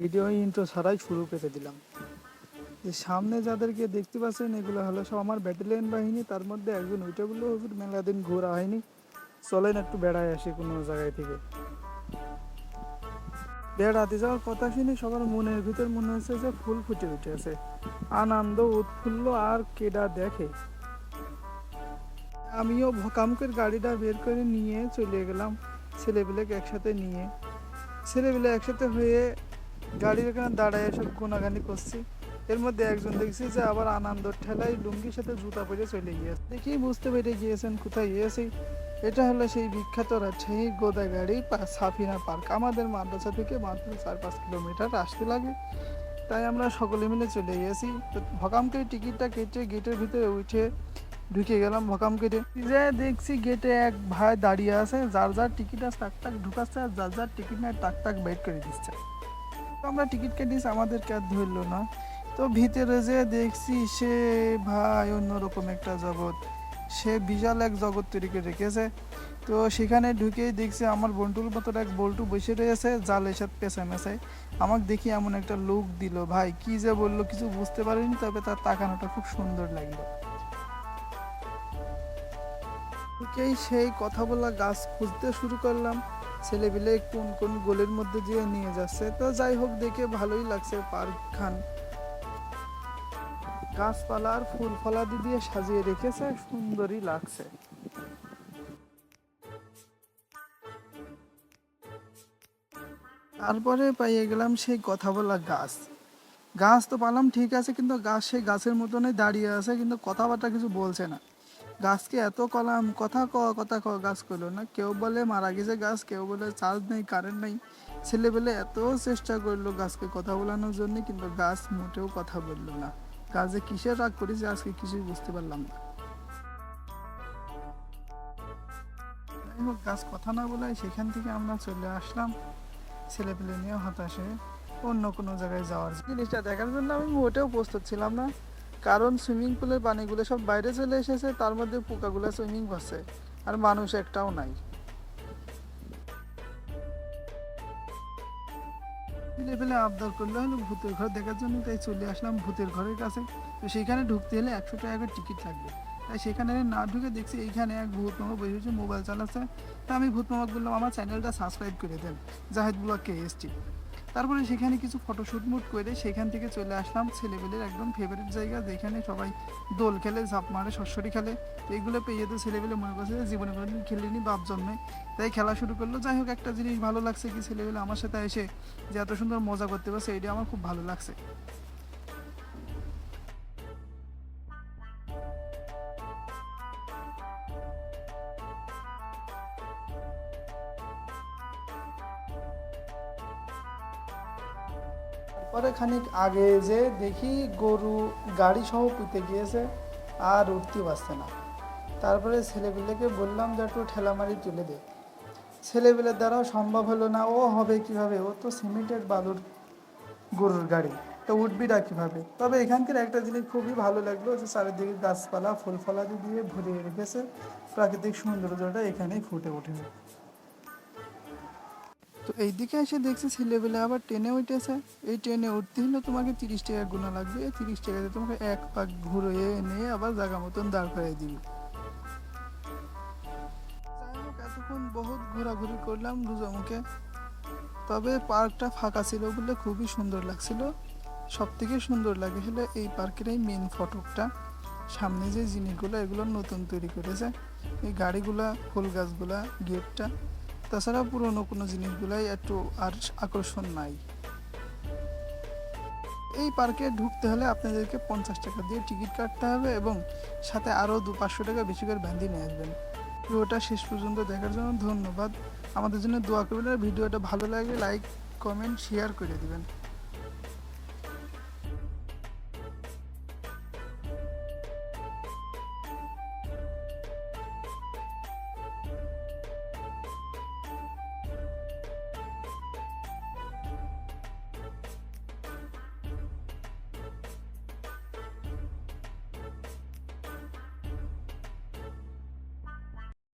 Video intro ছাড়াই শুরু করে দিলাম। যে সামনে যাদেরকে দেখতে পাচ্ছেন, এগুলো হলো সব আমার ব্যাটালিয়ন বাহিনী, তার মধ্যে একজন ওইটা বলল মেলা দিন ঘোরা হয়নি। চলেন একটু বেড়ায় আসি কোনো জায়গায় থেকে। বেড়াতে যাওয়ার কথা শুনে সবার মনের ভিতর মনে হচ্ছে যে ফুল ফুটে উঠেছে। আনন্দ, উৎফুল্ল আর কেডা দেখে। আমিও ভকামকের গাড়িটা বের করে নিয়ে চলে গেলাম ছেলেপিলেকে একসাথে নিয়ে। ছেলেপিলে একসাথে হয়ে গাড়ির এখানে দাঁড়ায় সব গোনাগানি করছি। এর মধ্যে একজন দেখছি যে আবার আনন্দ ঠেলায় লুঙ্গির সাথে জুতা পরে চলে গিয়েছে। দেখি বুঝতে পেরে গিয়েছেন কোথায় গিয়েছি। এটা হলো সেই বিখ্যাত রাজশাহী গোদা গাড়ি পা- সাফিনা পার্ক। আমাদের মাদ্রাসা থেকে মাত্র চার পাঁচ কিলোমিটার আসতে লাগে। তাই আমরা সকলে মিলে চলে গিয়েছি। তো ভকামকে টিকিটটা কেটে গেটের ভিতরে উঠে ঢুকে গেলাম ভকাম কেটে যে দেখছি গেটে এক ভাই দাঁড়িয়ে আছে, যার যার টিকিট আছে টাক টাক ঢুকাচ্ছে, আর যার যার টিকিট নেয় টাক টাক বের করে দিচ্ছে। আমরা টিকিট কেটেছি আমাদেরকে আর ধরলো না। তো ভিতরে যে দেখছি, সে ভাই অন্যরকম একটা জগৎ। সে বিশাল এক জগৎ তৈরি করে রেখেছে। তো সেখানে ঢুকেই দেখছি আমার বন্টুর মতো এক বল্টু বসে রয়েছে, জালের সাথে পেছায় মেশায় আমাকে দেখি এমন একটা লুক দিল, ভাই, কি যে বলল কিছু বুঝতে পারিনি, তবে তার তাকানোটা খুব সুন্দর লাগল। সেই কথা বলা গাছ খুঁজতে শুরু করলাম। ছেলেপিলে কোন কোন গোলের মধ্যে দিয়ে নিয়ে যাচ্ছে। তো যাই হোক, দেখে ভালোই লাগছে পার্ক খান। গাছপালা আর ফুল ফলাদি দিয়ে সাজিয়ে রেখেছে, সুন্দরই লাগছে। তারপরে পাইয়ে গেলাম সেই কথা বলা গাছ। গাছ তো পালাম, ঠিক আছে, কিন্তু গাছ সেই গাছের মতনই দাঁড়িয়ে আছে, কিন্তু কথাবার্তা কিছু বলছে না। গাছকে এত কলাম, কথা ক কথা ক, গাছ করল না। কেউ বলে মারা গেছে গাছ, কেউ বলে চার্জ নেই, কারেন্ট নেই। ছেলেবেলে এত চেষ্টা করল গাছকে কথা বলানোর জন্য, কিন্তু গাছ মোটেও কথা বলল না। গাছ যে কিসের রাগ করেছে, আজকে কিছুই বুঝতে পারলাম না। যাই হোক, গাছ কথা না বলে সেখান থেকে আমরা চলে আসলাম। ছেলেপেলে নিয়ে হতাশে অন্য কোনো জায়গায় যাওয়ার। জিনিসটা দেখার জন্য আমি মোটেও প্রস্তুত ছিলাম না। কারণ সুইমিং পুলের পানিগুলো সব বাইরে চলে এসেছে, তার মধ্যে পোকাগুলো সুইমিং করছে, আর মানুষ একটাও নাই। ফেলে আবদার করলে হলো ভূতের ঘর দেখার জন্য, তাই চলে আসলাম ভূতের ঘরের কাছে। তো সেখানে ঢুকতে হলে একশো টাকা টিকিট লাগবে। তাই সেখানে না ঢুকে দেখছি এইখানে এক ভূত মামা বসে বসে মোবাইল চালাচ্ছে। তা আমি ভূত মামাকে বললাম, আমার চ্যানেলটা সাবস্ক্রাইব করে দেন। জাহেদ ব্লগ কে এসটি তারপরে সেখানে কিছু ফটোশ্যুট মুট করে সেখান থেকে চলে আসলাম। ছেলেবেলের একদম ফেভারিট জায়গা, যেখানে সবাই দোল খেলে, ঝাঁপ মারে সরসরি খেলে। তো এগুলো পেয়ে তো ছেলেবেলে মনে করছে যে জীবনে কোনোদিন খেলিনি বাপ জন্মে। তাই খেলা শুরু করল। যাই হোক, একটা জিনিস ভালো লাগছে কি ছেলেবেলে আমার সাথে এসে যে এত সুন্দর মজা করতে পারছে, এটা আমার খুব ভালো লাগছে। পরে খানিক আগে যে দেখি গরু গাড়ি সহ পুঁতে গিয়েছে, আর উঠতে পারছে না। তারপরে ছেলেপিলেকে বললাম, যে একটু ঠেলামারি তুলে দে। ছেলেপিলের দ্বারাও সম্ভব হলো না, ও হবে কীভাবে? ও তো সিমেন্টের বালুর গরুর গাড়ি, তো উঠবিটা কীভাবে? তবে এখানকার একটা জিনিস খুবই ভালো লাগল যে চারিদিকে গাছপালা ফুল ফলাদি দিয়ে ভরিয়ে রেখেছে। প্রাকৃতিক সৌন্দর্যটা এখানেই ফুটে ওঠে। তো এইদিকে এসে দেখছি ছেলেবেলে আবার ট্রেনে উঠেছে। এই ট্রেনে উঠতে হলে তোমাকে তিরিশ টাকা গুণা লাগবে। এই তিরিশ টাকাতে তোমাকে এক পাক ঘুরে নিয়ে আবার জায়গা মতন দাঁড় করাই দিবি। এতক্ষণ বহুত ঘোরাঘুরি করলাম দুজমুখে তবে পার্কটা ফাঁকা ছিল বলে খুবই সুন্দর লাগছিল। সব থেকে সুন্দর লাগে এই পার্কের এই মেন ফটকটা। সামনে যে জিনিসগুলো, এগুলো নতুন তৈরি করেছে। এই গাড়িগুলা ফুল গাছগুলা, গেটটা। তাছাড়া পুরনো কোনো জিনিসগুলাই একটু আর আকর্ষণ নাই। এই পার্কে ঢুকতে হলে আপনাদেরকে পঞ্চাশ টাকা দিয়ে টিকিট কাটতে হবে এবং সাথে আরও দু পাঁচশো টাকা বেশি করে ব্যান্ডি নিয়ে আসবেন। ভিডিওটা শেষ পর্যন্ত দেখার জন্য ধন্যবাদ। আমাদের জন্য দোয়া করবেন ভিডিওটা ভালো লাগে লাইক, কমেন্ট, শেয়ার করে দিবেন।